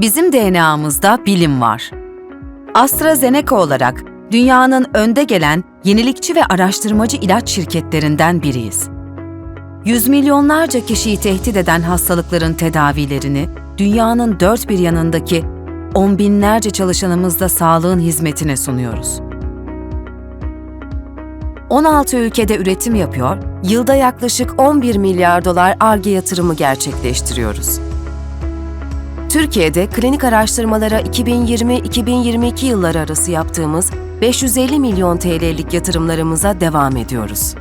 Bizim DNA'mızda bilim var. AstraZeneca olarak dünyanın önde gelen yenilikçi ve araştırmacı ilaç şirketlerinden biriyiz. Yüz milyonlarca kişiyi tehdit eden hastalıkların tedavilerini dünyanın dört bir yanındaki on binlerce çalışanımızla sağlığın hizmetine sunuyoruz. 16 ülkede üretim yapıyor, Yılda yaklaşık 11 milyar dolar ARGE yatırımı gerçekleştiriyoruz. Türkiye'de klinik araştırmalara 2020-2022 yılları arası yaptığımız 550 milyon TL'lik yatırımlarımıza devam ediyoruz.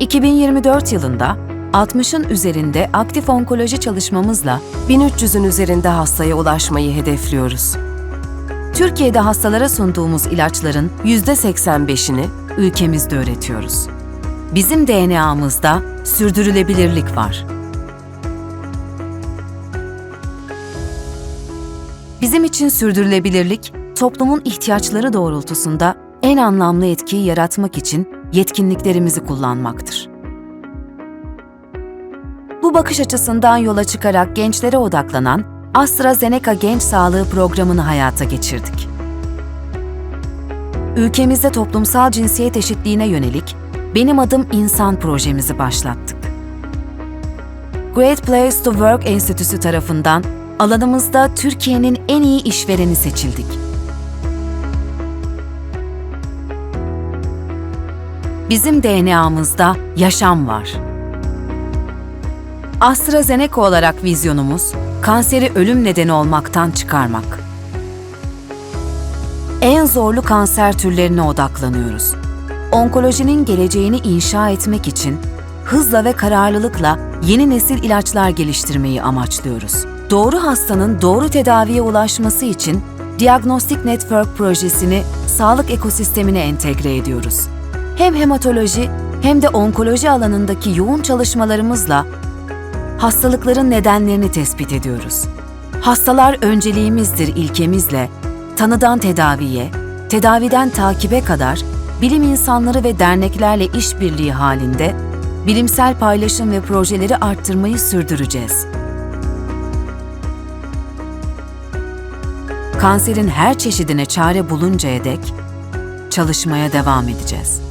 2024 yılında 60'ın üzerinde aktif onkoloji çalışmamızla 1300'ün üzerinde hastaya ulaşmayı hedefliyoruz. Türkiye'de hastalara sunduğumuz ilaçların %85'ini ülkemizde üretiyoruz. Bizim DNA'mızda sürdürülebilirlik var. Bizim için sürdürülebilirlik, toplumun ihtiyaçları doğrultusunda en anlamlı etkiyi yaratmak için yetkinliklerimizi kullanmaktır. Bu bakış açısından yola çıkarak gençlere odaklanan AstraZeneca Genç Sağlığı Programı'nı hayata geçirdik. Ülkemizde toplumsal cinsiyet eşitliğine yönelik Benim Adım İnsan projemizi başlattık. Great Place to Work Enstitüsü tarafından alanımızda Türkiye'nin en iyi işvereni seçildik. Bizim DNA'mızda yaşam var. AstraZeneca olarak vizyonumuz, kanseri ölüm nedeni olmaktan çıkarmak. En zorlu kanser türlerine odaklanıyoruz. Onkolojinin geleceğini inşa etmek için hızla ve kararlılıkla yeni nesil ilaçlar geliştirmeyi amaçlıyoruz. Doğru hastanın doğru tedaviye ulaşması için Diagnostic Network projesini sağlık ekosistemine entegre ediyoruz. Hem hematoloji hem de onkoloji alanındaki yoğun çalışmalarımızla hastalıkların nedenlerini tespit ediyoruz. Hastalar önceliğimizdir ilkemizle tanıdan tedaviye, tedaviden takibe kadar bilim insanları ve derneklerle işbirliği halinde bilimsel paylaşım ve projeleri arttırmayı sürdüreceğiz. Kanserin her çeşidine çare buluncaya dek çalışmaya devam edeceğiz.